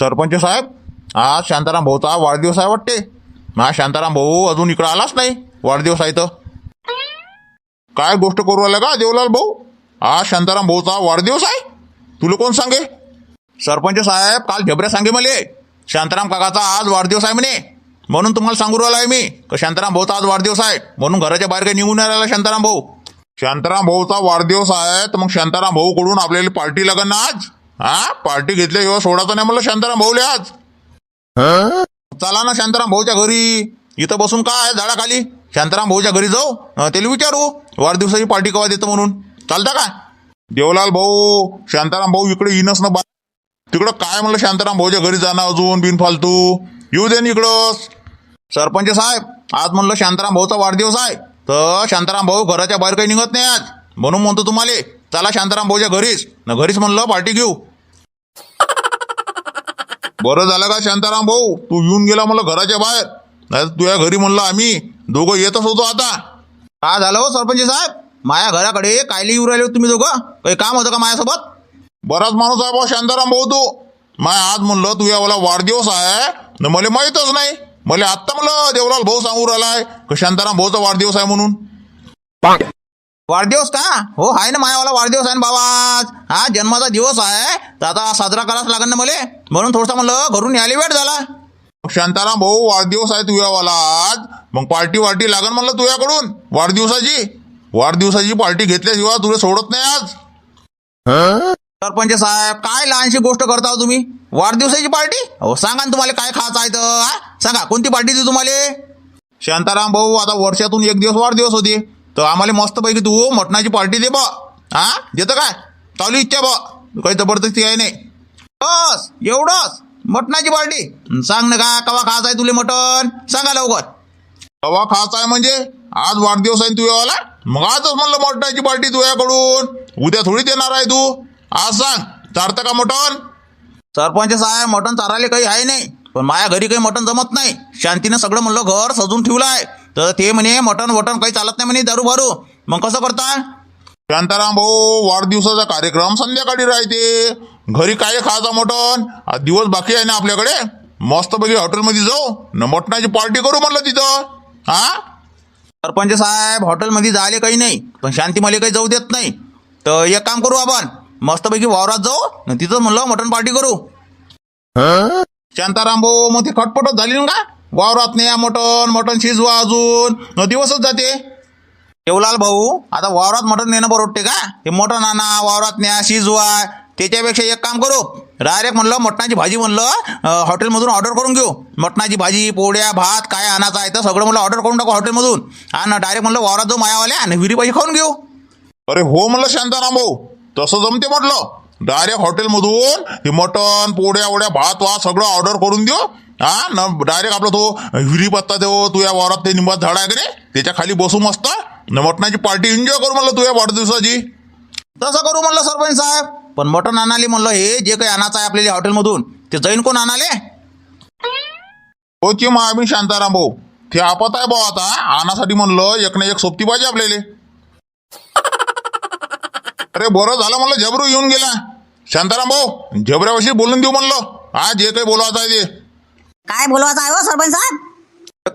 सरपंच साहेब आज शांताराम भाऊचा वाढदिवस आहे वाटते. हा शांताराम भाऊ अजून इकडं आलाच नाही वाढदिवस आहे तर. काय गोष्ट करू आल्या का देवलाल भाऊ? आज शांताराम भाऊचा वाढदिवस आहे. तुला कोण सांगे? सरपंच साहेब काल झबऱ्या सांगे मले. शांताराम काकाचा आज वाढदिवस आहे म्हणे. म्हणून तुम्हाला सांगू राहिला आहे मी का शांताराम भाऊचा आज वाढदिवस आहे. म्हणून घराच्या बाहेर काही निघून नाही राहिला शांताराम भाऊ. शांताराम भाऊचा वाढदिवस आहे तर मग शांताराम भाऊ कडून आपल्याला पार्टी लागेल ना आज? हा? पार्टी घेतल्याशिवाय सोडायचं नाही म्हणलं शांताराम भाऊले आज. चला ना शांताराम भाऊच्या घरी. इथं बसून काय झाडाखाली? शांताराम भाऊच्या घरी जाऊ. त्याला विचारू. वाढदिवसाची पार्टी कवा देतो म्हणून. चालतं का? देवलाल भाऊ शांताराम भाऊ इकडे येणच ना बा. तिकडं काय म्हणलं शांताराम भाऊच्या घरी जाणं अजून बिनफालतू? येऊ दे ना इकडं सरपंच साहेब आज म्हणलं शांताराम भाऊचा वाढदिवस आहे. तर शांताराम भाऊ घराच्या बाहेर काही निघत नाही आज. म्हणून म्हणतो तुम्हाला चला शांताराम भाऊच्या घरीच. न घरीच म्हणलं पार्टी घेऊ. बरं झालं का शांताराम भाऊ? तू येऊन गेला मला घराच्या बाहेर. नाही तुझ्या घरी म्हणलं आम्ही. दोघं येतच होतो आता. का झालं हो सरपंच साहेब? माया घराकडे कायले येऊ राहिले तुम्ही दोघं? काही काम होतं का माझ्यासोबत बराच माणूस आहे भाऊ शांताराम भाऊ तू. माय आज म्हणलं तुझ्या मला वाढदिवस आहे. न मला माहीतच नाही. मला आत्ता म्हणलं देवलाल भाऊ सांगू राहिलाय का शांताराम भाऊचा वाढदिवस आहे म्हणून. वाढदिवस का? हो आहे ना मायावाला वाढदिवस आहे ना बाबा आज हा जन्माचा दिवस आहे. तर आता साजरा करावाच लागेल ना मला. म्हणून थोडसा म्हणलं घरून यायला वेळ झाला. शांताराम भाऊ वाढदिवस आहे तुझ्यावाला आज मग पार्टी वार्टी लागन म्हणलं तुझ्याकडून. वाढदिवसाची. वाढदिवसाची पार्टी घेतल्याशिवाय तुला सोडत नाही आज. सरपंच साहेब काय लहानशी गोष्ट करता हो तुम्ही? वाढदिवसाची पार्टी? हो सांगा ना तुम्हाला काय खायचं आहे तर? सांगा कोणती पार्टी देऊ तुम्हाला? शांताराम भाऊ आता वर्षातून एक दिवस वाढदिवस होते. तर आम्हाला मस्तपैकी तू मटणाची पार्टी दे बा. हा? देतं काय? चालू इच्छा बा. काही जबरदस्ती आहे नाही. बस एवढंच. मटणाची पार्टी. सांग ना का कवा खायचं आहे तुले मटण? सांगा लवकर. कवा खायचं आहे म्हणजे? आज वाढदिवस आहे तुझ्यावाला मग आजच म्हणलं मटणाची पार्टी तुझ्याकडून. उद्या थोडी देणार आहे तू. आज सांग चारतं का मटण? सरपंच साहेब मटण चारायला काही आहे नाही. पण माझ्या घरी काही मटण जमत नाही. शांतीनं सगळं म्हणलं घर सजून ठेवलं आहे तर ते म्हणे मटण वटण काही चालत नाही म्हणे दारू भरू. मग कसं करता? शांताराम भाऊ वाढदिवसाचा कार्यक्रम संध्याकाळी राहते. घरी काय खायचा मटण? आज दिवस बाकी आहे ना आपल्याकडे? मस्तपैकी हॉटेलमध्ये जाऊ. न मटणाची पार्टी करू म्हणलं तिथं. हा सरपंच साहेब हॉटेलमध्ये जायला काही नाही पण शांती मला काही जाऊ देत नाही. तर एक काम करू आपण मस्तपैकी वावरात जाऊ न तिथं म्हणलं मटण पार्टी करू. शांताराम भाऊ मग ती खटपटच झाली ना का? वावरात नाही मटण मटण शिजवा अजून. न दिवसच जाते. देवलाल भाऊ आता वावरात मटण नेणं बरोबरते का? हे मटण आणा वावरात न्या शिजवा. त्याच्यापेक्षा एक काम करू. डायरेक्ट म्हणलं मटणाची भाजी म्हणलं हॉटेलमधून ऑर्डर करून घेऊ. मटणाची भाजी पोळ्या भात काय आणायचं आहे तर सगळं म्हणलं ऑर्डर करून टाकू हॉटेलमधून. आणि डायरेक्ट म्हणलं वावरात जाऊ मायावाल्या आणि विहिरी भाजी खाऊन घेऊ. अरे हो म्हणलं शांताराम भाऊ. तसं जमते म्हटलं. डायरेक्ट हॉटेलमधून हे मटण पोळ्या ओड्या भात वा सगळं ऑर्डर करून देऊ. हा न डायरेक्ट आपला तो हिरी पत्ता देऊ तुझ्या वावरात ते निंबात झाड आहे का रे त्याच्याखाली बसू मस्त न मटणाची पार्टी एन्जॉय करू म्हणलं तुझ्या वाढदिवसाची. तसं करू म्हणलं सरपंच साहेब. पण मटण आणाले म्हणलं हे जे काही आणायचं आहे आपल्याला हॉटेलमधून ते जाईन कोण आणाले? होची मग आम्ही शांताराम भाऊ. ते आपत आहे भाऊ आता. आणासाठी म्हणलं एक ना एक सोबती पाहिजे आपल्याला. अरे बरं झालं म्हणलं झबरू येऊन गेला. शांताराम भाऊ झबऱ्याविषयी बोलून देऊ म्हणलं. हा जे काही बोलायचं आहे ते. काय बोलवायचं आहे हो सरपंच साहेब?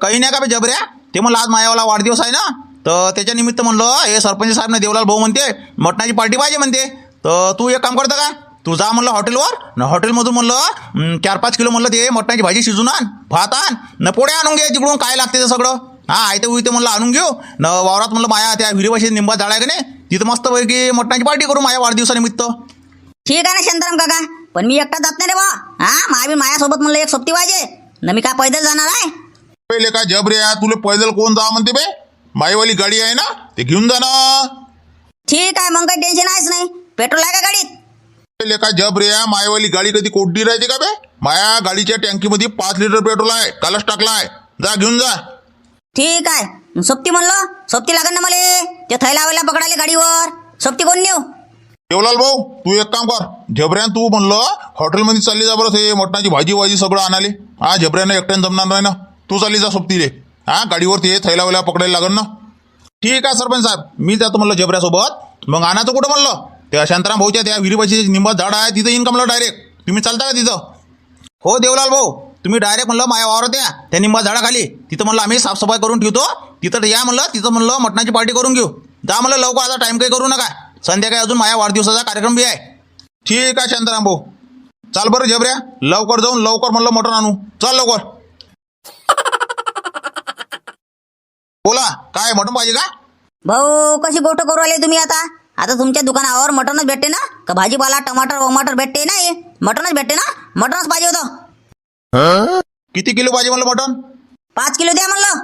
काही नाही का बे जबऱ्या? ते म्हणलं आज मायावाला वाढदिवस आहे ना. तर त्याच्या निमित्त म्हणलं हे सरपंच साहेब ना देवलाल भाऊ म्हणते मटणाची पार्टी पाहिजे म्हणते. तर तू एक काम करतं का? तू जा म्हणलं हॉटेलवर न हॉटेलमधून म्हणलं चार पाच किलो म्हणलं ते मटणाची भाजी शिजून आण भात आण न पोळ्या आणून घे तिकडून काय लागते ते सगळं. हा आयते उयते म्हणलं आणून घेऊ. न वावरात म्हणलं माया त्या विहिरीपाशी निंबा झाड आहे का नाही तिथं मस्त पैकी मटणाची पार्टी करू माझ्या वाढदिवसानिमित्त. ठीक आहे ना शांताराम काका. पण मी एकटा जात नाही रे बा. हा मावी मायासोबत म्हणलं एक सोबती पाहिजे. न मी काय पैदल जाणार आहे? पहिले का जबऱ्या तुला पैदल कोण जा म्हणते बे? माईवाली गाडी आहे ना ते घेऊन जा ना. ठीक आहे मग काही टेन्शन आहेच नाही. पेट्रोल आहे का गाडीत? पहिले का जबऱ्या मायावाली गाडी कधी कोड्डी राहते का बे? माया गाडीच्या टँकीमध्ये पाच लिटर पेट्रोल आहे कालच टाकला आहे. जा घेऊन जा. ठीक आहे. सोबती म्हणलं सोबती लागेल ना मला. ते थैला वेला पकडायला गाडीवर. सोबती कोण नेऊ? देवलाल भाऊ तू एक काम कर. झबऱ्यान तू म्हणलं हॉटेलमध्ये चालली जा बरं हे मटणाची भाजी वाजी सगळं आणाले. हा झबऱ्यानं एकट्यानं जमणार नाही ना. तू चालली जा सोबतीले हा गाडीवर ते थैला वैला पकडायला लागेल ना. ठीक आहे सरपंच साहेब. मी जातो म्हणलं झबऱ्यासोबत. मग आणायचं कुठं म्हणलं? त्या शांताराम भाऊच्या त्या विहिरीपाशी निंबा झाड आहे तिथं येईन म्हणलं डायरेक्ट तुम्ही चालता का तिथं? हो देवलाल भाऊ. तुम्ही डायरेक्ट म्हणलं माया वावर या. त्या निंबा झाडाखाली. तिथं म्हणलं आम्ही साफसफाई करून ठेवतो. तिथं या म्हणलं तिथं म्हणलं मटणाची पार्टी करून घेऊ. जा म्हणलं लवकर आता टाईम काही करू नका. संध्याकाळी अजून माझ्या वाढदिवसाचा कार्यक्रम बी आहे. ठीक आहे शांताराम भाऊ. चाल बरं जबऱ्या लवकर जाऊन लवकर म्हणलं मटण आणू. चल लवकर. बोला काय मटण पाहिजे का? भाऊ कशी गोष्ट करू राहिले तुम्ही आता? आता तुमच्या दुकानावर मटनच भेटते ना? का भाजीपाला टमाटर वमाटर भेटते नाही? मटनच भेटते ना? मटनच पाहिजे होतं. किती किलो पाहिजे म्हणलं मटण? पाच किलो द्या म्हणलं.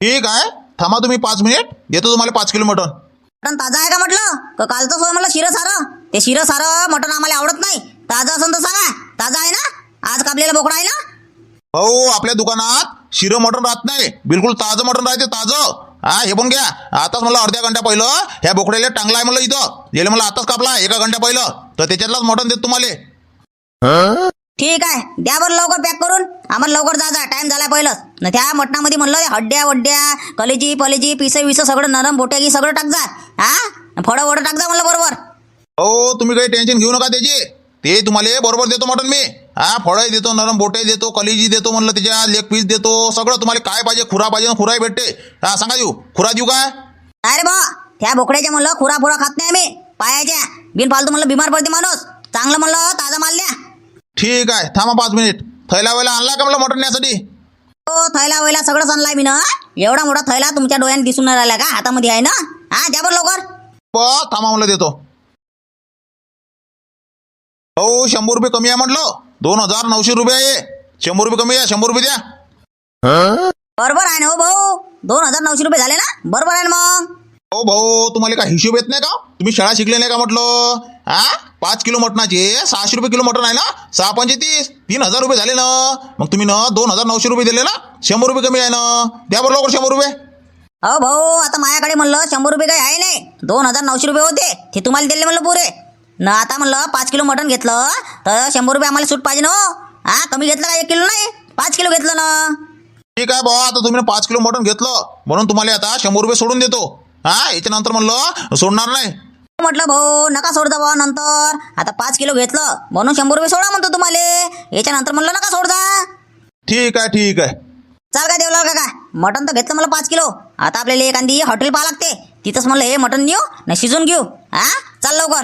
ठीक आहे. थांबा तुम्ही पाच मिनिट. देतो तुम्हाला पाच किलो मटण. मटन ताजं आहे का म्हटलं? का कालचं सोय म्हणलं शिरं सारं? ते शिरं सारं मटन आम्हाला आवडत नाही. ताजं असेल तर सांगा. ताजं आहे ना? आज कापलेला बोकडा आहे ना? भाऊ आपल्या दुकानात शिरं मटण राहत नाही. बिलकुल ताजं मटण राहते ताजं. हा हे पण घ्या. आताच मला अर्ध्या घंट्या पहिलं ह्या बोकड्याला टांगला आहे म्हणलं इथं. गेले मला आताच कापला एका घंट्या पहिलं. तर त्याच्यातलाच मटण देत तुम्हाला. ठीक आहे द्या बरं लवकर पॅक करून. आम्हाला लवकर जा जा टाइम झाला पहिलंच. न त्या मटणामध्ये म्हणलं हड्ड्या वड्ड्या कलेजी पलेजी पिस विस सगळं नरम बोट्या सगळं टाक जा. हा फळं वडं टाक जा म्हणलं बरोबर. हो तुम्ही काही टेन्शन घेऊ नका त्याची. ते तुम्हाला बरोबर देतो मटण मी. हा फळही देतो नरम बोटे देतो कलिजी देतो म्हणलं त्याच्या लेग पीस देतो सगळं तुम्हाला काय पाहिजे खुरा पाहिजे खुराही भेटते. हा सांगा देऊ खुरा देऊ काय अरे बा त्या बोकड्याच्या म्हणलं खुरा फुरा खात नाही आम्ही पायाच्या बिन फालतू म्हणलं बिमार पडते माणूस. चांगलं म्हणलं ताजा माल द्या. ठीक आहे. थांबा पाच मिनिट. थैला वेळेला आणला का म्हणलं मटण न्यासाठी? हो थैला वैला सगळं आणलाय मी ना. एवढा मोठा थैला तुमच्या डोळ्याने दिसून नाही राहिला का? हातामध्ये आहे ना? हा द्या बरं लवकर. ब थांबा म्हणलं देतो. हो शंभर रुपये कमी आहे म्हटलं. दोन हजार नऊशे रुपये आहे. शंभर रुपये कमी आहे शंभर रुपये द्या. बरोबर आहे ना हो भाऊ? दोन हजार नऊशे रुपये झाले ना? बरोबर आहे ना मग. हो भाऊ तुम्हाला काय हिशोब येत नाही का? तुम्ही शाळा शिकले नाही का म्हटलं? हा पाच किलो मटणाचे सहाशे रुपये किलो मटण आहे ना? सहा पंचे तीस तीन हजार रुपये झाले ना? मग तुम्ही ना दोन हजार नऊशे रुपये दिले ना? शंभर रुपये कमी आहे ना? द्या बरं लवकर शंभर रुपये. अहो भाऊ आता माझ्याकडे म्हणलं शंभर रुपये काही आहे नाही. दोन हजार नऊशे रुपये होते. ते तुम्हाला दिले म्हणलं पुरे. न आता म्हणलं पाच किलो मटण घेतलं तर शंभर रुपये आम्हाला सूट पाहिजे ना हो. हा कमी घेतलं का एक किलो नाही? पाच किलो घेतलं ना? ठीक आहे भाऊ आता तुम्ही ना पाच किलो मटण घेतलं म्हणून तुम्हाला आता शंभर रुपये सोडून देतो. हा याच्यानंतर म्हणलं सोडणार नाही. म्हटलं भाऊ नका सोडता भाऊ नंतर. आता पाच किलो घेतलं म्हणून शंभर रुपये सोडा म्हणतो तुम्हाला. याच्यानंतर म्हणलं नका सोडता ठीक आहे ठीक आहे. चाल काय देवला काका? मटण तर घेतलं मला पाच किलो. आता आपल्याला एखादी हॉटेल पाहा लागते. तिथंच म्हणलं हे मटण नेऊ ना शिजून घेऊ. हा? चाल लवकर.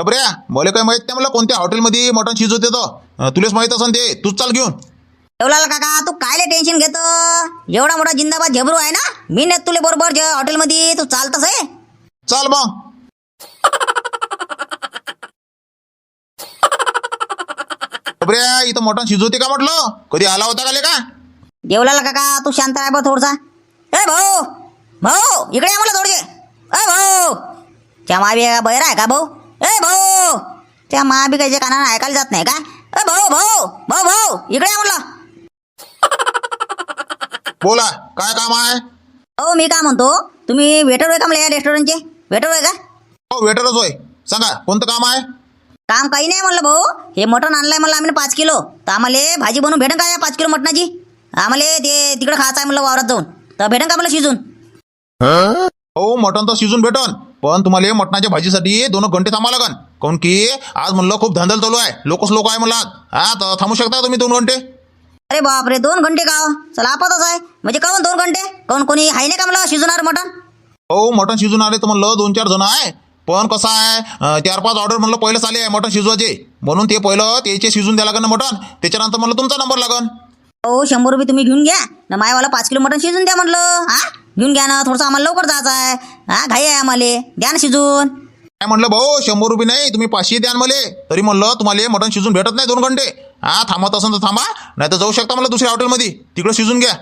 बऱ्या मला काय माहीत नाही मला कोणत्या हॉटेलमध्ये मटण शिजवत येतं तुलाच माहीत असन ते. तूच चाल घेऊन. देवलाल काका तू कायले टेन्शन घेत? एवढा मोठा जिंदाबाद झेबरू आहे ना? मी नेत तुले बरोबर जे हॉटेलमध्ये तू चालतच आहे चाल मग. बऱ्या इथं मटण शिजवते का म्हटलं? कधी आला होता का का? देवलाल काका तू शांत आहे बा थोडसा. ए भाऊ! भाऊ! इकडे या मला थोडसे ए भाऊ! त्या माबी बहिरा आहे का भाऊ? ए भाऊ! त्या माबी काही कानानं ऐकायला जात नाही का? ए भाऊ भाऊ! भाऊ भाऊ! इकडे या म्हटलं. बोला काय काम आहे? हो मी काय म्हणतो तुम्ही वेटर आहे का मला या रेस्टॉरंटचे वेटर आहे का? हो वेटरच होय. सांगा कोणतं काम आहे? काम काही नाही म्हणलं भाऊ. हे मटण आणलंय म्हणलं आम्ही पाच किलो. तर आम्हाला भाजी बनवून भेटेन का या पाच किलो मटणाची? आम्हाला ते तिकडे खायचं आहे म्हणलं वावरात जाऊन. तर भेटेन का मला शिजून? हो मटण तर शिजून भेटन. पण तुम्हाला मटणाच्या भाजीसाठी दोन घंटे थांबा लागन. काऊन की आज म्हणलं खूप धंदल चालू आहे. लोकच लोक आहे म्हणलं आज. हा तर थांबू शकता तुम्ही दोन घंटे? अरे बापरे दोन घंटे का? चला आपतच आहे. म्हणजे काहून दोन घंटे? काहून कोणी आहे नाही का मला शिजवणार मटण? हो मटण आले तर म्हणलं दोन चार जण आहे. पण कसं आहे चार पाच ऑर्डर म्हणलं पहिलेच आले आहे मटण शिजवायचे. म्हणून ते पहिलं त्याचे शिजून द्या लागन ना मटण. त्याच्यानंतर म्हणलं तुमचा नंबर लागन. हो शंभर रुपये तुम्ही घेऊन घ्या. ना मायवाला पाच किलो मटण शिजून द्या म्हणलं. हा? घेऊन घ्या ना थोडंसं आम्हाला लवकर जायचं आहे. हा घाई आहे आम्हाला. द्या ना शिजून. काय म्हणलं भाऊ? शंभर रुपये नाही तुम्ही पाचशे द्या मले. तरी म्हणलं तुम्हाला मटण शिजून भेटत नाही दोन घंटे. हा थांबत असेल तर थांबा नाही तर जाऊ शकता म्हणलं दुसऱ्या हॉटेलमध्ये. तिकडे शिजून घ्या.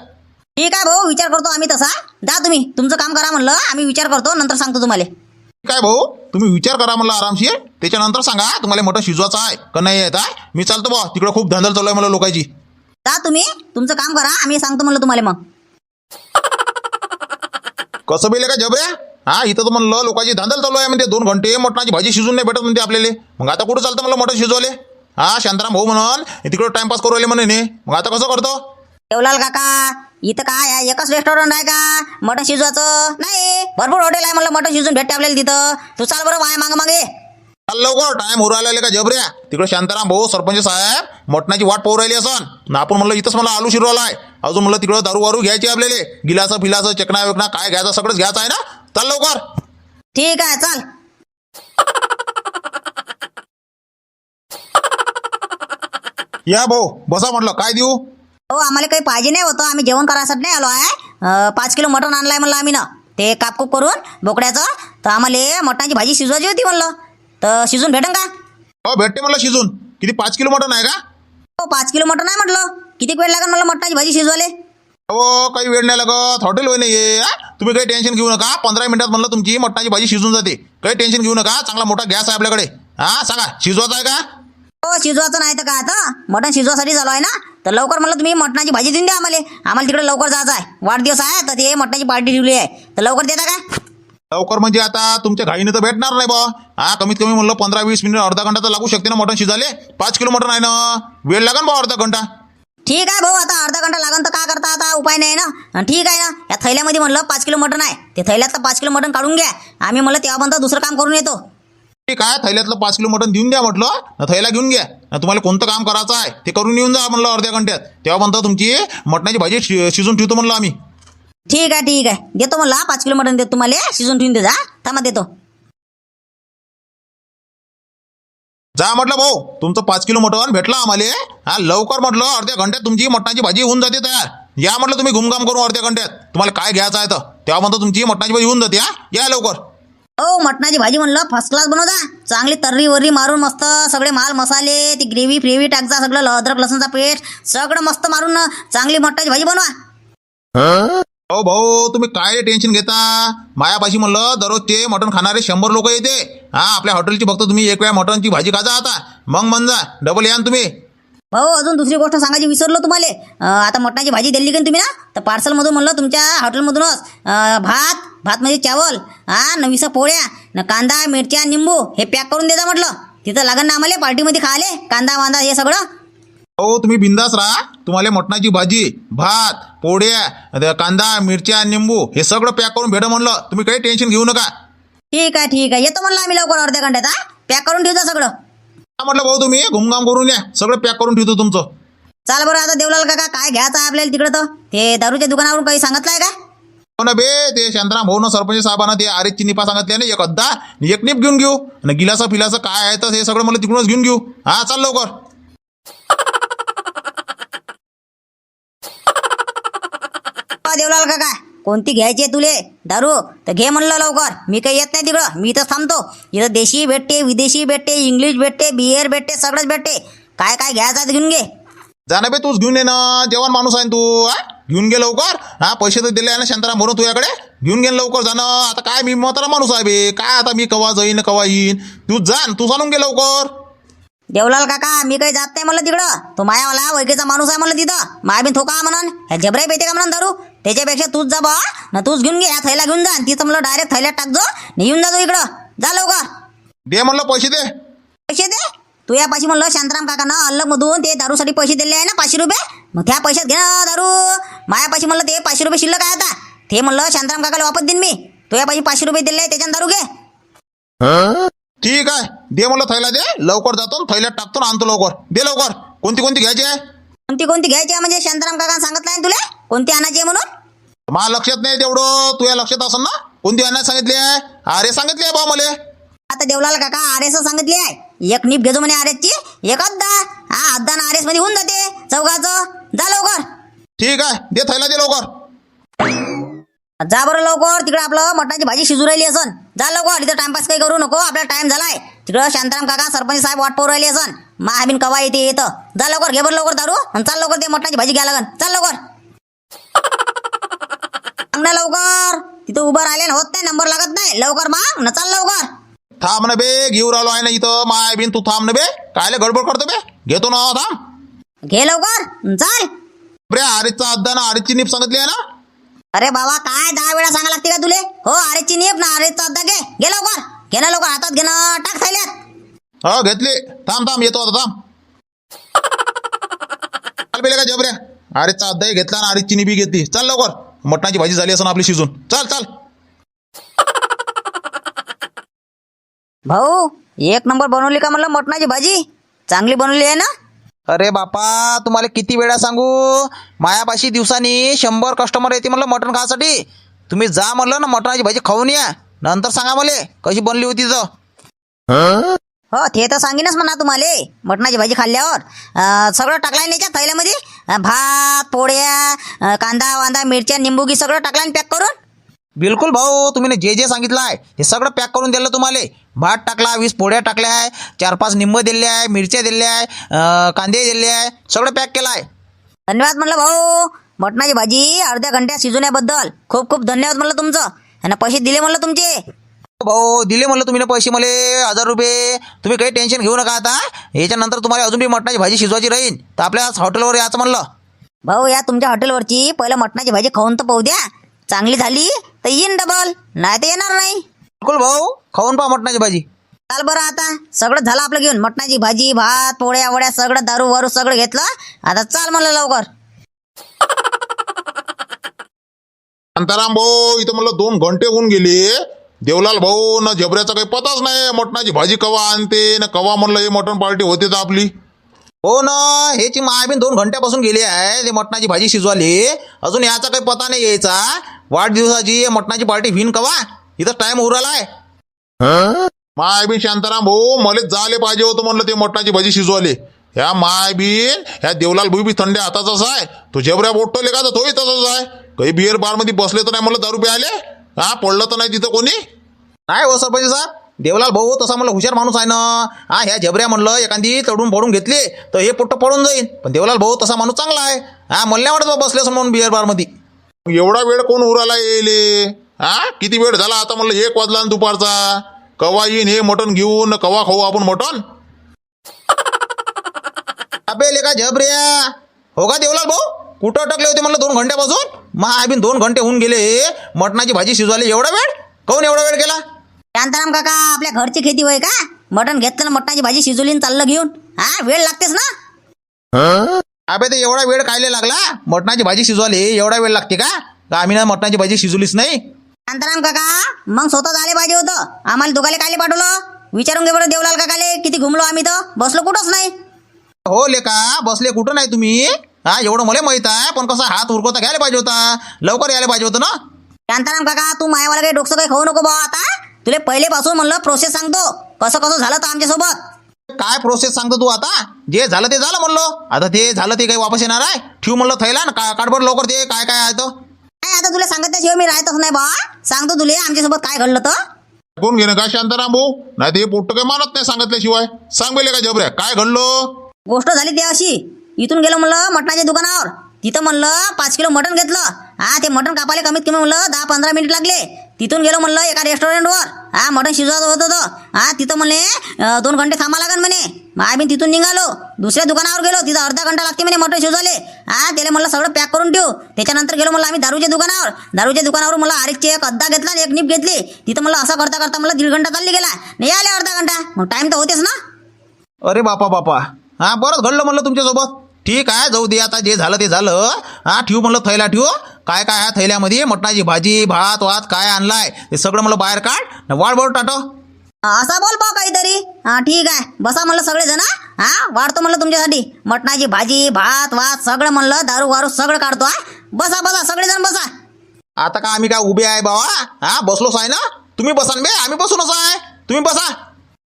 ठीक आहे भाऊ विचार करतो आम्ही तसा. जा तुम्ही तुमचं काम करा म्हणलं आम्ही विचार करतो नंतर सांगतो तुम्हाला. काय भाऊ तुम्ही विचार करा म्हणलं आरामशीर. त्याच्यानंतर सांगा तुम्हाला मटण शिजवायचं आहे का नाही येत आहे मी चालतो बा तिकडे खूप धंदल चालू आहे मला लोकांची. जा तुम्ही तुमचं काम करा आम्ही सांगतो म्हणलं तुम्हाला मग. कसं बेले का जबऱ्या? हा इथं तर म्हणलं लोकांची धांदल चालू आहे म्हणते दोन घंटे मटणाची भाजी शिजून नाही भेटत म्हणते आपल्याला. मग आता कुठं चालतं मला मटण शिजवले हा शांताराम भाऊ म्हणून तिकडे टाइमपास करू राहिले म्हणे. मग आता कसं करतो? देवलाल काका इथं काय आहे? एकच रेस्टॉरंट आहे का? मटण शिजवायचं? नाही. भरपूर हॉटेल आहे म्हणलं मटण शिजून भेटते आपल्याला तिथं. तू चाल बरं माय मागे मागे. चाल लवकर टाइम होऊ राहिला का जबऱ्या? तिकडे शांताराम भाऊ सरपंच साहेब मटणाची वाट पाहू राहिली असन. न आपण म्हणलं इथंच मला आलू शिरवला आहे. अजून म्हणलं तिकडं दारू वारू घ्यायची आपल्याला. गिलासं फिलासं चकना वेकना काय घ्यायचं सगळंच घ्यायचं आहे ना? चाल लवकर. ठीक आहे चाल. या भाऊ बसा म्हटलं काय देऊ? हो आम्हाला काही पाहिजे नाही होतं. आम्ही जेवण करायसाठी नाही आलो आहे. अं, पाच किलो मटण आणलाय म्हणलं आम्ही ना. ते कापकूप करून बोकड्याचं. तर आम्हाला मटणाची भाजी शिजवायची होती म्हणलं. तर शिजून भेटन का? हो भेटते म्हणलं शिजून. किती पाच किलो मटण आहे का? हो पाच किलो मटण आहे म्हटलं. किती वेळ लागेल मला मटणाची भाजी शिजवाले हो काही वेळ नाही लागत. हॉटेल होय नाही? तुम्ही काही टेन्शन घेऊ नका. पंधरा मिनिटात म्हणलं तुमची मटणाची भाजी शिजून जाते. काही टेन्शन घेऊ नका. चांगला मोठा गॅस आहे आपल्याकडे. हा सांगा. शिजवायचा आहे का? हो शिजवायचं नाही तर काय आता? मटण शिजवासाठी चालू आहे ना? तर लवकर म्हणलं तुम्ही मटणाची भाजी देऊन द्या आम्हाला. आम्हाला तिकडे लवकर जायचं आहे. वाढदिवस आहे तर ते मटणाची पार्टी ठेवली आहे. तर लवकर देता का? लवकर म्हणजे आता तुमच्या घाईने तर भेटणार नाही बा. हा कमीत कमी म्हणलं पंधरा वीस मिनिट अर्धा घंटा तर लागू शकते ना मटण शिजाले पाच किलो मटण आहे ना. वेळ लागेल बा अर्धा घंटा. ठीक आहे भाऊ आता अर्धा घंटा लागन तर काय करता आता? उपाय नाही ना? ठीक आहे ना? या थैल्यामध्ये म्हणलं पाच किलो मटण आहे. ते थैल्यात पाच किलो मटण काढून घ्या. आम्ही म्हणलं तेव्हापर्यंत दुसरं काम करून येतो. ठीक आहे थैल्यातलं पाच किलो मटण देऊन द्या म्हटलं. न थैला घेऊन घ्या. न तुम्हाला कोणतं काम करायचं आहे ते करून येऊन जा म्हणलं अर्ध्या घंट्यात. तेव्हापर्यंत तुमची मटणाची भाजी शि- शिजून ठेवतो म्हणलं आम्ही. ठीक आहे ठीक आहे. देतो म्हणलं हा, पाच किलो मटण देतो तुम्हाला. शिजून ठेवून हा. थांबा देतो. जा म्हटलं भाऊ तुमचं पाच किलो मटण भेटलं आम्हाला. हा लवकर म्हटलं अर्ध्या घंट्यात तुमची मटणाची भाजी होऊन जाते तयार. या म्हटलं तुम्ही घुमघाम करू अर्ध्या घंट्यात. तुम्हाला काय घ्यायचं आहे तर. तेव्हापर्यंत तुमची मटणाची भाजी होऊन जाते हा. या लवकर. हो मटणाची भाजी म्हणलं फर्स्ट क्लास बनवता चांगली तर्री वर्री मारून मस्त सगळे माल मसाले ती ग्रेव्ही फ्रेव्ही टाकजा सगळं ल- अद्रक लसणचा पेस्ट सगळं मस्त मारून चांगली मटणाची भाजी बनवा. अहो भाऊ तुम्ही काय टेन्शन घेता? मायापाशी म्हणलं दररोज ते मटण खाणारे शंभर लोक येते. हा आपल्या हॉटेलची फक्त तुम्ही एक वेळा मटणची भाजी खाजा आता. मग म्हणजा डबल या ना तुम्ही. भाऊ अजून दुसरी गोष्ट सांगायची विसरलो तुम्हाला. आता मटणाची भाजी दिली का तुम्ही ना? तर पार्सलमधून म्हणलं तुमच्या हॉटेलमधूनच भात भात म्हणजे चावल हा नवीसा पोळ्या न कांदा मिरच्या निंबू हे पॅक करून देजा म्हटलं. तिथं लागन ना आम्हाला पार्टीमध्ये खाले कांदा वांदा हे सगळं. हो तुम्ही बिंदास राहा. तुम्हाला मटणाची भाजी भात पोळ्या कांदा मिरच्या निंबू हे सगळं पॅक करून भेटा म्हणलं. तुम्ही काही टेन्शन घेऊ नका. ठीक आहे ठीक आहे. येतो म्हणलं आम्ही लवकर अर्ध्या घंट्यात हा? पॅक करून ठेवतो सगळं. हा म्हटलं भाऊ तुम्ही घुमघाम करून या. सगळं पॅक करून ठेवतो तुमचं. चाल बरं आता देवलाल काका काय घ्यायचं आहे आपल्याला तिकडं तर? ते दारूच्या दुकानावरून काही सांगितलंय का? हो ना बे ते शांताराम भाऊ ना सरपंच साहेबांना ते आरेची निपा सांगितले ना एक अद्दा एक निप घेऊन घेऊ. आणि गिलासं फिलासं काय आहे तर हे सगळं मला तिकडूनच घेऊन घेऊ. हा चाल लवकर. अ, देवलाल काका कोणती घ्यायची आहे तुले? दारू. तर घे म्हणलं लवकर. मी काही येत नाही तिकडं. मी तर थांबतो. इथं देशी भेटते विदेशी भेटते इंग्लिश भेटते बियर भेटते सगळंच भेटते. काय काय घ्यायचं घेऊन घे. जा ना बे तूच घेऊन ये ना. जेवण माणूस आहे तू हा? घेऊन घे लवकर. हा पैसे तर दिले आहे ना शांताराम म्हणून तुझ्याकडे? घेऊन घे लवकर जाणं आता काय मी म्हातारा माणूस आहे बे. काय आता मी कवा जाईन कवा येईन? तू जा न, तू सांगून घे लवकर. देवलाल काका मी काही जात नाही म्हणलं तिकडं. तो मायावाला वैकेचा माणूस आहे म्हणलं तिथं. मायाबीन थोका म्हणून. ह्या जबराई पेते का म्हणून दारू? त्याच्यापेक्षा तूच जा बा. ना तूच घेऊन घे ह्या थैला घेऊन जा. आणि तिथं म्हणलं डायरेक्ट थैल्यात टाकजो आणि येऊन जातो इकडं. जा लवकर. दे म्हणलं पैसे दे. पैसे दे? तू या पाशी म्हणलं शांताराम काकानं अल्लग मधून ते दारूसाठी पैसे दिले आहे ना पाचशे रुपये? मग त्या पैशात घे ना दारू. मायापाशी म्हणलं ते पाचशे रुपये शिल्लक आहे आता. ते म्हणलं शांताराम काकाला वापस देईन मी. तू या पाशी पाचशे रुपये दिले त्याच्यानं दारू घे. ठीक आहे. दे म्हणलं थैला दे. लवकर जातो न थैल्यात टाकतो ना आणतो लवकर. दे लवकर. कोणती कोणती घ्यायची आहे? कोणती कोणती घ्यायची आहे म्हणजे? शांताराम काकानं सांगितलं आहे ना तुला? कोणती आणायची आहे म्हणून? मला लक्षात नाही तेवढं. तुझ्या लक्षात असेल ना? कोणती आणायला सांगितली आहे? अरे सांगितली आहे बा मला. आता देवलाल काका आर एस सांगितली आहे. एक निप घेतो म्हणे आर ची एक अद्दा. हा अद्दा आर एसमध्ये होऊन जाते. चौघाचं. जा लवकर. ठीक आहे. दे थैला दे लवकर. जा बरं लवकर. तिकडे आपलं मटणाची भाजी शिजू राहिली असन. जा लवकर. इथं टाइमपास काही करू नको. आपला टाइम झालाय. तिकडं शांताराम काका सरपंच साहेब वाट पाहू राहिली असन. महाबीन कवा येते येतं जा लवकर घे बरं लवकर दारू आणि चाल लवकर ते मटणाची भाजी घ्या लागन. चाल लवकर. सांग ना लवकर. तिथं उभं राहिले ना होत नाही नंबर लागत नाही. लवकर माग ना चाल लवकर. थांब ना बे घेऊ राहिलो आहे ना इथं. माय बिन तू थांब ना बे. कायले गडबड करतो बे. घेतो ना थांब. घे लवकर. चाल. बरे आरेचा अद्दा ना आरेची नीप सांगितली आहे ना? अरे बाबा काय दहा वेळा सांगा लागते का तुले? हो अरेची नेप ना अद्दा घे. घे लवकर. घे ना लवकर हातात घे ना टाक थैल्यात हो घेतली. थांब थांब येतो आता थांब. चाल बेले का जबऱ्या? आरेचा अद्दाही घेतला ना आरेची निबी घेतली. चल लवकर. मटणाची भाजी झाली असं आपली शिजून. चल चल. भाऊ एक नंबर बनवली का म्हणलं मटणाची भाजी? चांगली बनवली आहे ना? अरे बापा तुम्हाला किती वेळा सांगू? मायापाशी दिवसानी शंभर कस्टमर येते म्हणलं मटण खासाठी तुम्ही जा म्हणलं ना मटणाची भाजी खाऊन या. नंतर सांगा मला कशी बनली होती तर? हो ते तर सांगेनच म्हणा तुम्हाला मटणाची भाजी खाल्ल्यावर. अं, सगळं टाकलाय ना याच्यात थैल्यामध्ये? अं, भात पोळ्या अं, कांदा वांदा मिरच्या निंबुगी सगळं टाकलाय पॅक करून? बिलकुल भाऊ तुम्ही जे जे सांगितलं आहे हे सगळं पॅक करून दिलं तुम्हाला. भात टाकला वीस पोळ्या टाकल्या आहे चार पाच निंब दिले आहे मिरच्या दिल्या आहे अं, कांदे दिले आहे सगळं पॅक केलं आहे धन्यवाद म्हणलं भाऊ. मटणाची भाजी अर्ध्या घंट्यात शिजवण्याबद्दल खूप खूप धन्यवाद म्हणलं तुमचं. आणि पैसे दिले म्हणलं तुमचे? भाऊ दिले म्हणलं तुम्ही ना पैसे मला हजार रुपये. तुम्ही काही टेन्शन घेऊ नका आता. याच्यानंतर तुम्हाला अजून बी मटणाची भाजी शिजवायची राहील तर आपल्या हॉटेलवर यायचं म्हणलं. भाऊ या तुमच्या हॉटेलवरची पहिलं मटणाची भाजी खाऊन तर पाहू द्या. चांगली झाली तर येईन डबल नाही तर येणार नाही. बिलकुल भाऊ खाऊन पहा मटणाची भाजी. चाल बरं आता. सगळं झालं आपलं घेऊन. मटणाची भाजी भात पोळ्या वड्या सगळं दारू वारू सगळं घेतलं. आता चाल म्हणलं लवकर. शांताराम भाऊ इथं म्हणलं दोन घंटे होऊन गेले. देवलाल भाऊ न जबऱ्याचा काही पताच नाही. मटणाची भाजी कवा आणते? ना कवा म्हणलं हे मटण पार्टी होते तर आपली. हो ना ह्याची मायाबीन दोन घंट्यापासून गेली आहे. ते मटणाची भाजी शिजवाली. अजून याचा काही पता नाही यायचा. वाढदिवसाची मटणाची पार्टी व्हीन कवा? इथं टाइम उराला आहे. माय बी शांताराम भाऊ मला जाले पाहिजे होतं म्हणलं ते मटणाची भाजी शिजवाले. ह्या माय बीन ह्या देवलाल भुई बी थंडे हाताचाच आहे. तो जबऱ्या बोटवले का तर तोही तसाच आहे. काही बिअर बारमध्ये बसले तर नाही म्हणलं दारू प्यायले? हा पडलं तर नाही तिथं कोणी? नाही हो सरपंच साहेब. देवलाल भाऊ हो, तसा म्हणलं हुशार माणूस आहे ना. हा ह्या झबऱ्या म्हणलं एखादी तडून पडून घेतली तर हे पोट्ट पडून जाईल पण देवलाल भाऊ हो, तसा माणूस चांगला आहे. हा मला वाटत बसले असं म्हणून बिअर बारमध्ये. एवढा वेळ कोण उराला येईल? हा किती वेळ झाला आता म्हणलं एक वाजला दुपारचा. कवा येईन हे मटण घेऊन कवा खाऊ आपण मटण? अबे लेका झबऱ्या हो का देवलाल भाऊ? कुठं अटकले होते म्हणलं दोन घंट्यापासून? महाबीन दोन घंटे होऊन गेले. मटणाची भाजी शिजवायला एवढा वेळ? काऊन एवढा वेळ केला? शांताराम काका आपल्या घरची खेती होय का? मटण घेतलं ना मटणाची भाजी शिजवली आणि चाललं घेऊन. हा वेळ लागतेच ना? अबे ते एवढा वेळ कायले लागला? मटणाची भाजी शिजवाले एवढा वेळ लागते का? का आम्ही ना मटणाची भाजी शिजवलीच नाही. शांताराम काका मग स्वतः झाले पाहिजे होतं. आम्हाला दुकाले कायले पाठवलं? विचारून घे बरं देवलाल काकाले किती घुमलो आम्ही तर बसलो कुठंच नाही. हो लेका बसले कुठं नाही तुम्ही? हा एवढं मला माहीत आहे पण कसं हात उरकवता घ्यायला पाहिजे होता. लवकर यायला पाहिजे होतं ना? शांताराम काका तू मायावाला काही डोकं काही खाऊ नको बा आता. तुला पहिलेपासून म्हणलं प्रोसेस सांगतो. कसं कसं झालं तर आमच्यासोबत. काय प्रोसेस सांगतो तू आता? जे झालं ते झालं म्हणलं. आता ते झालं ते काही वापस येणार आहे. ठेव म्हणलं थैला ना का काढबर लवकर ते काय काय आहे तो. नाही आता तुला सांगत मी राहतच नाही बा. सांगतो तुले आमच्यासोबत काय घडलं तर कोण घेणं? का शांताराम भाऊ? नाही ते पोट्ट काही मानत नाही सांगितल्याशिवाय. सांग बेले का जबऱ्या काय घडलं? गोष्ट झाली ते अशी इथून गेलो म्हणलं मटणाच्या दुकानावर. तिथं म्हणलं पाच किलो मटण घेतलं. हा ते मटण कापायला कमीत कमी म्हणलं दहा पंधरा मिनिट लागले. तिथून गेलो म्हणलं एका रेस्टॉरंटवर हा मटण शिजवत होतं होतं. हा तिथं म्हणले दोन घंटे थांबा लागन म्हणे. मग आम्ही तिथून निघालो. दुसऱ्या दुकानावर गेलो. तिथं अर्धा घंटा लागते म्हणे मटण शिजवले हा त्याला म्हणलं सगळं पॅक करून ठेवू. त्याच्यानंतर गेलो म्हणलं आम्ही दारूच्या दुकानावर. दारूच्या दुकानावर मला आरेकची एक अद्दा घेतला आणि एक निप घेतली. तिथं मला असं करता करता मला दीड घंटा चालली गेला. नाही आले अर्धा घंटा. मग टाइम तर होतेच ना. अरे बापा बापा. हा बरंच घडलं म्हणलं तुमच्यासोबत. ठीक आहे जाऊ दे आता जे झालं ते झालं. हा ठेवू म्हणलं थैला ठेवू. काय काय आहे थैल्यामध्ये? मटणाची भाजी भात वात काय आणलाय? ते सगळं मला बाहेर काढ. वाढ बरोबर टाटो. असा बोल पाव काहीतरी. हा ठीक आहे. बसा म्हणलं सगळे जण हा वाढतो म्हणलं तुमच्यासाठी. मटणाची भाजी भात वात सगळं म्हणलं दारू वारू सगळं काढतो हा. बसा बसा सगळे जण बसा. आता का आम्ही काय उभे आहे बाबा हा बसलोच आहे ना? तुम्ही बसा ना बे आम्ही बसूनच आहे. तुम्ही बसा.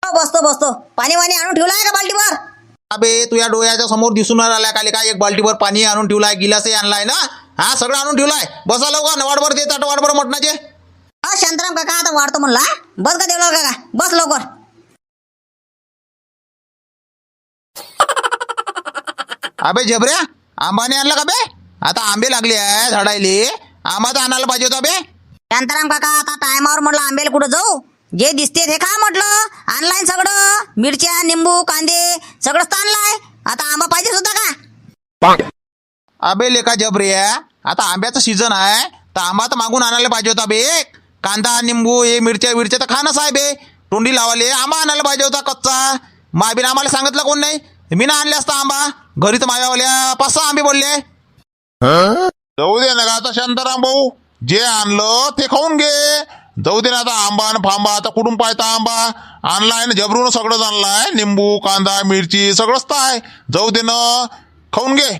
हो, बसतो बसतो. पाणी वाणी आणून ठेवलं आहे का बाल्टीवर? अबे तू या डोळ्याच्या समोर दिसून राहिला काय काय एक बाल्टीभर पाणी आणून ठेवलाय गिलासही आणलाय ना? हा सगळं आणून ठेवलाय. बसा लवकर वाढभर दे ताट वाढभर मटणाचे. हा शांताराम काका आता वाढतो म्हणला. बस का देवला काका बस लवकर. अबे जबऱ्या आंबाने आणला का बे? आता आंबे लागले आहे झाडायले. आंबा तर आणायला पाहिजे होता बे. शांताराम काका आता टायमावर म्हटलं आंब्याला कुठं जाऊ? जे दिसते ते खा म्हटलं. आणलाय सगळं. मिरच्या निंबू कांदे सगळं आणलाय. आता आंबा पाहिजे होता का? अबे लेका जबऱ्या आता आंब्याचं सीझन आहे. तर आंबा तर मागून आणायला पाहिजे होता बे. कांदा निंबू हे मिरच्या विरच्या तर खाणंच आहे बे तोंडी लावाले आंबा आणायला पाहिजे होता कच्चा. मायबीन आम्हाला सांगितलं कोण नाही? मी ना आणले असता आंबा. घरी तर माझ्यावाल्या पाच सहा आंबे बोलले. जाऊ दे ना का आता शांताराम भाऊ. जे आणलं ते खाऊन घे. जाऊ दे ना आता आंबा आणि फांबा आता कुठून पाहता आंबा? आणलाय ना जबरून सगळंच आणलाय. निंबू कांदा मिरची सगळंच तर आहे. जाऊ दे ना. खाऊन घे.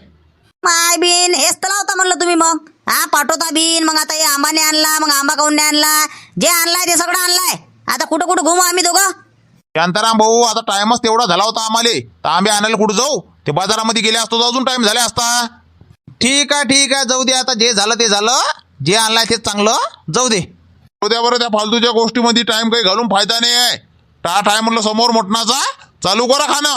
माय बिन हेच तर लावता म्हणलं तुम्ही मग. हा पाठवता बिन. मग आता हे आंबाने आणला मग आंबा काऊन नाही आणला? जे आणलाय ते सगळं आणलाय. आता कुठं कुठं घुमू आम्ही दोघं? शांताराम भाऊ आता टाइमच तेवढा झाला होता आम्हाला. तर आंबे आणायला कुठं जाऊ? ते बाजारामध्ये गेले असतो तर अजून टाइम झाले असता. ठीक आहे ठीक आहे. जाऊ दे आता. जे झालं ते झालं. जे आणलाय तेच चांगलं. जाऊ दे. उद्या बरं त्या फालतूच्या गोष्टीमध्ये टाइम काही घालून फायदा नाही आहे. आहे म्हणलं समोर मटणाचा चालू करा खाणं.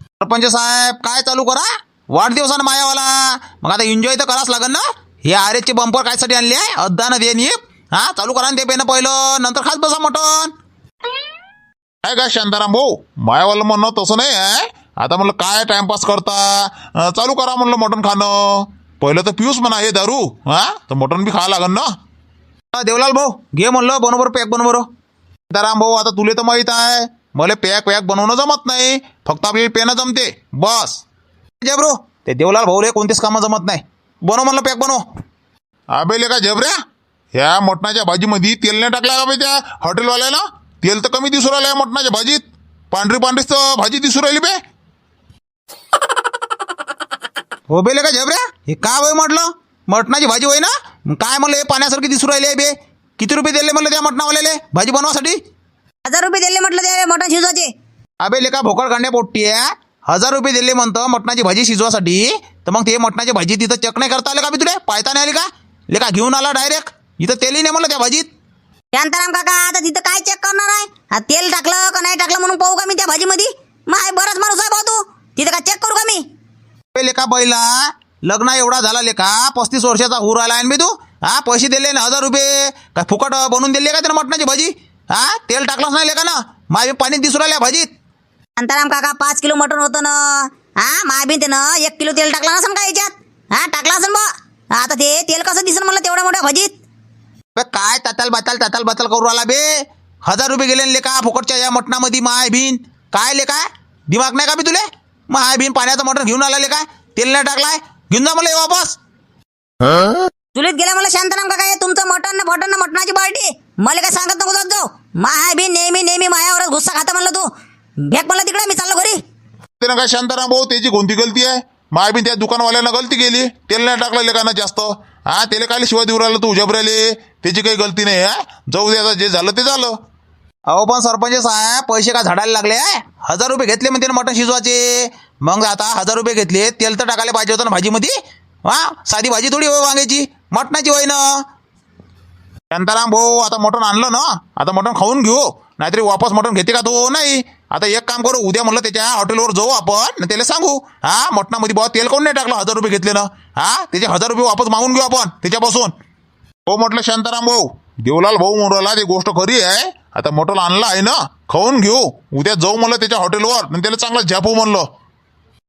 सरपंच साहेब काय चालू करा? वाढदिवसानं मायावाला. मग आता एन्जॉय तर करावंच लागेल ना? हे आरेचे बंपर कायसाठी आणले आहे? अद्दानं दे नीप हा चालू करा ना ते पेनं पहिलं. नंतर खास बसा मटण. काय काय शांताराम भाऊ? मायावाला म्हणणं तसं नाही आहे. आता म्हणलं काय टाइमपास करता? चालू करा म्हणलं मटण खाणं. पहिलं तर पिऊस म्हणा हे दारू. हा तर मटण बी खावं लागेल ना? देवलाल भाऊ घे म्हणलं बनवर पॅक बनवर सीताराम भाऊ आता तुले तर माहीत आहे मला पॅक पॅक बनवणं जमत नाही फक्त आपल्याला पेनं जमते बस. जबरो ते देवलाल भाऊले कोणतेच कामं जमत नाही. बनव म्हणलं पॅक बनव. आबेले का जबऱ्या ह्या मटणाच्या भाजीमध्ये तेल नाही टाकला का बे त्या हॉटेलवाल्यानं तेल तर कमी दिसू राहिलं मटणाच्या भाजीत. पांढरी पांढरीच तर भाजी दिसू राहिली बे. हो बेले का झबऱ्या? हे का वय म्हटलं? मटणाची भाजी होय ना मग काय म्हणलं हे पाण्यासारखी दिसू राहिली बे. किती रुपये दिले म्हणलं त्या मटणावाल्याले? भाजी बनवासाठी? हजार रुपये दिले म्हटलं ते मटण शिजवायचे. अबे लेका भोकळ काढण्या पोट्टी आहे हजार रुपये दिले म्हणतं मटणाची भाजी शिजवासाठी. तर मग ते मटणाची भाजी तिथं चेक नाही करता आले का बी तुले? पायता नाही आली का? लेका घेऊन आला डायरेक्ट इथं तेलही नाही म्हणलं त्या भाजीत. शांताराम काका आता तिथं काय चेक करणार आहे? हा तेल टाकलं का नाही टाकलं म्हणून पाहू का मी त्या भाजीमध्ये? माय बराच माणूस आहे भाऊ तू. तिथं काय चेक करू का मी? अबे लेका बैला लग्न एवढा झाला लेका पस्तीस वर्षाचा होऊ राहिला आहे बे तू? हा पैसे दिले ना हजार रुपये? काय फुकट बनवून दिले का त्यानं मटणाची भाजी? हा तेल टाकलंच नाही लेका ना? माय पाणी दिसू राहिल्या भाजीत. शांताराम काका पाच किलो मटण होतं ना. हा माय बिन त्यानं एक किलो तेल टाकलं नसेल का याच्यात? हा टाकलं असेल बा. आता ते तेल कसं दिसेल मला तेवढ्या मोठ्या भाजीत? बे काय ताताल बाताल ताताल बाताल करू राहिला बे? हजार रुपये गेले ले का फुकटच्या या मटणामध्ये माय भीन काय ले काय दिमाग नाही का बी तुले? माय भीन पाण्याचं मटण घेऊन आला ले काय तेल नाही टाकलाय? घेऊन जा मला हे वापस. चुलीत गेल्या मला शांताराम काका हे तुमचं मटण ना फटण ना मटणाची पार्टी. मला काय सांगत नको जात जाऊ. माय बिन नेहमी नेहमी मायावरच गुस्सा खाता म्हणलं तू. भेक म्हणलं तिकडे मी चाललो घरी. ते ना काय शांताराम भाऊ त्याची कोणती गलती आहे. माय बी त्या दुकानवाल्यानं गलती केली. तेल नाही टाकलं लेकानं जास्त? हा त्याला काय शिवाय देऊ राहिलं तू जबऱ्याले त्याची काही गलती नाही हा? जाऊ दे आता जे झालं ते झालं. अहो पण सरपंच साहेब पैसे का झाडायला लागले? हजार रुपये घेतले म्हणते ना मटण शिजवायचे. मग आता हजार रुपये घेतले तेल तर टाकायला पाहिजे होतं ना भाजीमध्ये? हा? साधी भाजी थोडी होय वांग्याची. मटणाची होय ना? शांताराम भाऊ आता मटण आणलं ना? आता मटण खाऊन घेऊ. नाहीतरी वापस मटण घेते का तो? नाही. आता एक काम करू उद्या म्हणलं त्याच्या हॉटेलवर जाऊ आपण त्याला सांगू. हा? मटणामध्ये बा तेल कोण नाही टाकलं? हजार रुपये घेतले ना. हा? त्याचे हजार रुपये वापस मागून घेऊ आपण त्याच्यापासून. हो म्हटलं शांताराम भाऊ. देवलाल भाऊ म्हणला ती गोष्ट खरी आहे. आता मटण आणलं आहे ना? खाऊन घेऊ. उद्या जाऊ म्हणलं त्याच्या हॉटेलवर आणि त्याला चांगलं झापू म्हणलं.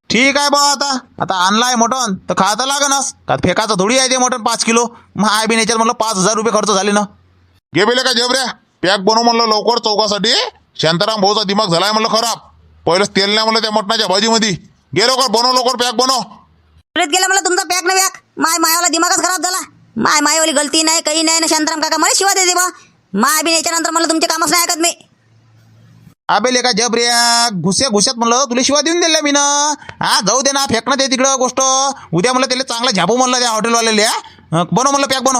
ठीक आहे बा आता. आता आणलाय मटण तर खाता लागनच का फेकाचं थोडी आहे ते मटण पाच किलो? मग आय बी याच्यात म्हणलं पाच हजार रुपये खर्च झाले ना. घे बेले का जबऱ्या पॅक बनव म्हणलं लवकर चौकासाठी. शांताराम भाऊचा दिमाग झालाय म्हणलं खराब. पहिलंच तेल नाही म्हणलं त्या मटणाच्या भाजीमध्ये. घे लवकर बनव लवकर पॅक बनव. गेल्या मला तुमचा पॅक ना पॅक माय मायावाला दिमागच खराब झाला. माय मायावाली गलती नाही काही नाही ना शांताराम काका मला शिवा देते बा. माय बी याच्यानंतर मला तुमचे कामच नाही ऐकत मी. अबे लेका जब रे घुस्या घुस्यात म्हणलं तुला शिवा देऊन दिल्या मी ना हा जाऊ दे ना फेकणं ते तिकडं गोष्ट. उद्या म्हणलं त्याला चांगलं झापू म्हणलं त्या हॉटेलवाल्याला हं, बनव म्हणलं पॅक बनव.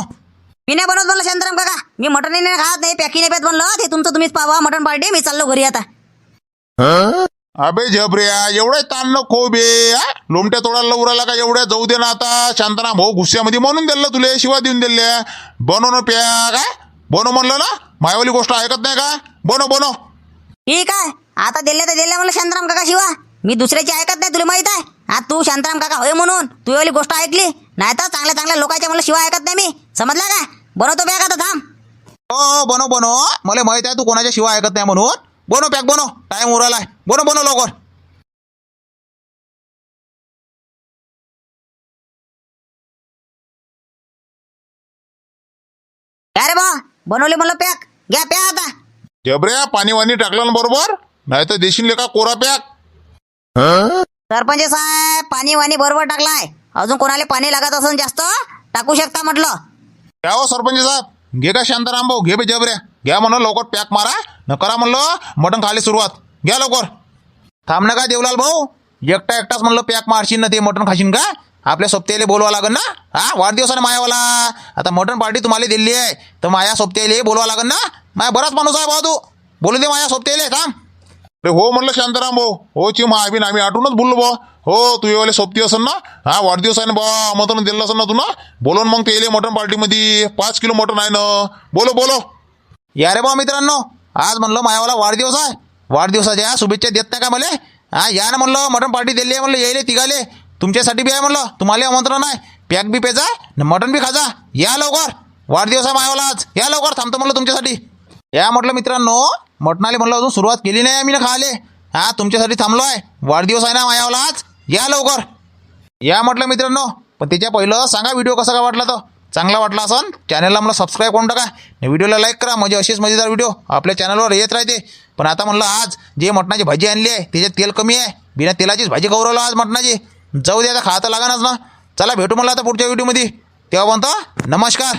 मी नाही बनवत म्हणलं शांताराम काका. मी मटण नाही खात नाही पॅकी नाही पेत म्हणलं. ते तुमचं तुम्हीच पावा मटण पार्टी मी चाललो घरी आता. अबे झबऱ्या एवढे ताण नको बे हा? लोमट्या तोडायला उराला का एवढ्या? जाऊ दे ना आता. शांताराम भाऊ गुस्स्यामध्ये म्हणून दिलं तुले शिवा देऊन दिल्या बनव ना प्या काय बनव म्हणलं ना? मायावाली गोष्ट ऐकत नाही का? बनव बनव. ठीक आहे. आता दिले तर दिले म्हणलं शांताराम काका शिवा. मी दुसऱ्याची ऐकत नाही तुला माहीत आहे? हा तू शांताराम काका होय म्हणून. तू वाली गोष्ट ऐकली? नाही तर चांगल्या चांगल्या लोकांच्या मला शिवा ऐकत नाही मी. समजला का? बनवतो बॅग आता थांब. हो बनव बनव मला माहीत आहे तू कोणाच्या शिवा ऐकत नाही म्हणून. बनव पॅक बनव टाइम उरालाय बनव बनव लवकर. काय रे बा बनवले म्हणलं पॅक. घ्या प्या आता. झबऱ्या पाणी वाणी टाकलं ना बरोबर? नाही तर देशील लेका कोरा पॅक सरपंच साहेब पाणी वाणी बरोबर टाकलाय. अजून कोणाला पाणी लागत असेल जास्त टाकू शकता म्हटलं. काय हो सरपंच साहेब. घे का शांताराम भाऊ घे बे जबऱ्या. घ्या म्हणलं लवकर पॅक मारा. न करा म्हणलं मटण खाली सुरुवात. घ्या लवकर. थांब ना का देवलाल भाऊ. एकटा एकटाच म्हणलं पॅक मारशील ना ते मटण खाशील का? आपल्या सोबत्याला बोलवा लागेल ना? हा? वाढदिवसाने मायावाला. आता मटण पार्टी तुम्हाला दिली आहे. तर माया सोबत्याला बोलवा लागेल ना? माया बराच माणूस आहे भाऊ तू. बोलू दे माया सोबत्याला थांब. अरे हो म्हणलं शांताराम भाऊ. हो ची महाबीन आम्ही आठवूनच बोललो बा हो तू येवाले सोबती असन ना? हा वाढदिवस आहे ना बा मटण दिलं असेल ना तू ना बोलून मग ते येले मटण पार्टीमध्ये. पाच किलो मटण आहे ना? बोलो बोलो. या रे बा मित्रांनो आज म्हणलं मायावाला वाढदिवस आहे. वाढदिवसाच्या शुभेच्छा देत नाही का मला? हा या ना म्हणलं मटण पार्टी दिली आहे म्हणलं येईल तिघाले. तुमच्यासाठी बी आहे म्हणलं. तुम्हाला आमंत्रण आहे. पॅक बी पेजा न मटन बी खाजा. या लवकर. वाढदिवस आहे मायावाला आज या लवकर थांबतो म्हणलं तुमच्यासाठी. या म्हटलं मित्रांनो मटणाले म्हणलं अजून सुरुवात केली नाही आम्ही ना खाले हा तुमच्यासाठी थांबलो आहे. वाढदिवस आहे ना मायावाला आज या लवकर. या म्हटलं मित्रांनो पण त्याच्या पहिलं सांगा व्हिडिओ कसा काय वाटला तो. चांगला वाटला असन चॅनलला मला सबस्क्राईब करून टाका. व्हिडिओला लाईक करा म्हणजे अशीच मजेदार व्हिडिओ आपल्या चॅनलवर येत राहते. पण आता म्हणलं आज जे मटणाची भाजी आणली आहे त्याच्यात तेल कमी आहे. बिना तेलाचीच भाजी गौरवलं आज मटणाची. जाऊ दे आता खाता लागणारच ना. चला भेटू मला आता पुढच्या व्हिडिओमध्ये तेव्हा म्हणता नमस्कार.